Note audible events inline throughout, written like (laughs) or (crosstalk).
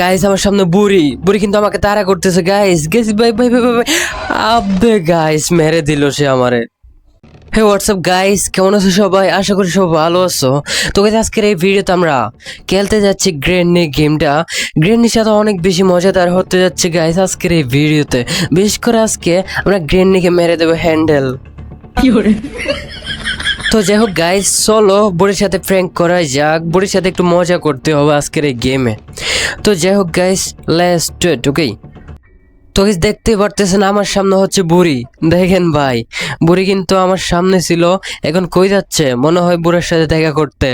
Guys আমার সামনে বুড়ি। বুড়ি কিন্তু আমাকে তাড়া করতেছে গাইস গেছি ভাই ভাই ভাই ভাই, ভাই আবে গাইস মেরে দিল সে আমারে। হে হোয়াটসঅ্যাপ গাইস কেমন আছো সবাই? আশা করি সবাই ভালো আছো। তো guys, আজকের এই ভিডিওতে আমরা খেলতে যাচ্ছি গ্রেনি গেমটা গ্রেনির সাথে অনেক বেশি মজাদার হতে যাচ্ছে গাইস আজকের এই ভিডিওতে। বিশেষ করে আজকে আমরা গ্রেনিকে মেরে দেবো হ্যান্ডেল তো যাই হোক গাইজ চলো, বুড়ির সাথে প্র্যাঙ্ক করা যাক। বুড়ির সাথে একটু মজা করতে হবে আজকের এই গেমে তো যাই হোক গাইজ লাস্ট ওকে তো গাইজ দেখতে পারতেছেন, আমার সামনে হচ্ছে বুড়ি। দেখেন ভাই, বুড়ি কিন্তু আমার সামনে ছিল, এখন কই যাচ্ছে? মনে হয় বুড়ার সাথে দেখা করতে।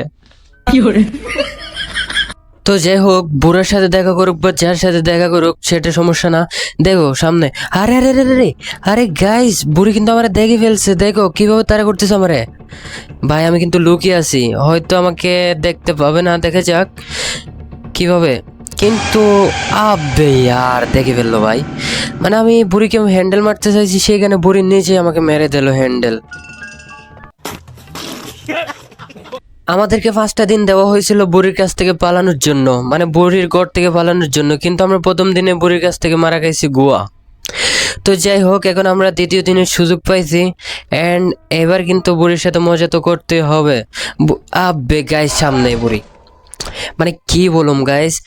তো যাই হোক, বুড়ার সাথে দেখা করুক বা যার সাথে দেখা করুক, সেটা সমস্যা না। দেখো, সামনে। আরে আরে আরে আরে আরে গাইস বুড়ি কিন্তু আমার দেখে ফেলছে। দেখো, কীভাবে তারা করতেছে আমারে? ভাই, আমি কিন্তু লুকিয়ে আছি। হয়তো আমাকে দেখতে পাবে না, দেখে যাক। কীভাবে? কিন্তু, আবে আর দেখে ফেলল ভাই। মানে আমি বুড়িকে হ্যান্ডেল মারতে চাইছি, সেখানে বুড়ি নিজে আমাকে মেরে দিল হ্যান্ডেল আমাদেরকে পাঁচটা দিন দেওয়া হয়েছিল বুড়ির কাছ থেকে পালানোর জন্য মানে বুড়ির গড় থেকে পালানোর জন্য, কিন্তু আমরা প্রথম দিনে বুড়ির কাছ থেকে মারা গেছি গোয়া। তো যাই হোক, এখন আমরা দ্বিতীয় দিনের সুযোগ পাইছি অ্যান্ড এবার কিন্তু বুড়ির সাথে মজা তো করতে হবে। বু- আবে গাইস সামনে বুড়ি। মানে কি বলুম গাইস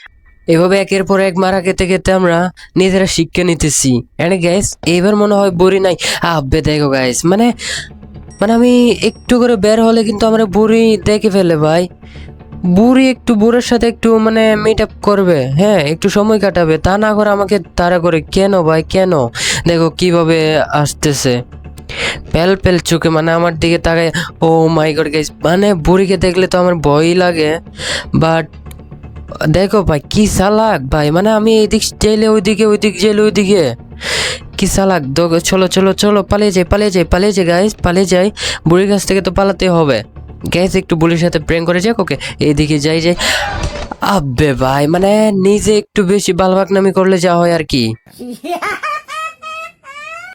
এভাবে একের পর এক মারা খেতে খেতে আমরা নিজেরা শিক্ষা নিতেছি। এন্ড গাইস এবার মনে হয় বুড়ি নাই। আব্বে দেখো গাইস মানে মানে আমি একটু করে বের হলে কিন্তু আমার বুড়ি দেখে ফেলে ভাই। বুড়ি একটু বুড়োর সাথে একটু মানে মিট আপ করবে হ্যাঁ একটু সময় কাটাবে। তা না করে আমাকে তারা করে, কেন ভাই, কেন? দেখো কীভাবে আসতেছে। পেল পেল চোখে মানে আমার দিকে তাকায় ও মাই গড গাইস মানে বুড়িকে দেখলে তো আমার ভয়ই লাগে। বাট দেখো ভাই, কি চালাক ভাই মানে আমি এইদিক চাইলে ওইদিকে, ওইদিক চাইলে ওইদিকে। কি সালাক? চলো চলো চলো, পালিয়ে যাই পালিয়ে যাই পালিয়ে যাই গাইজ পালিয়ে যাই। বুড়ির গাছ থেকে তো পালাতে হবে। গ্যাস একটু বুড়ির সাথে প্রেম করে যাক, ওকে? এইদিকে যাই যাই। আব্বে ভাই মানে নিজে একটু বেশি বালবাক নামি করলে যা হয় আর কি। (laughs)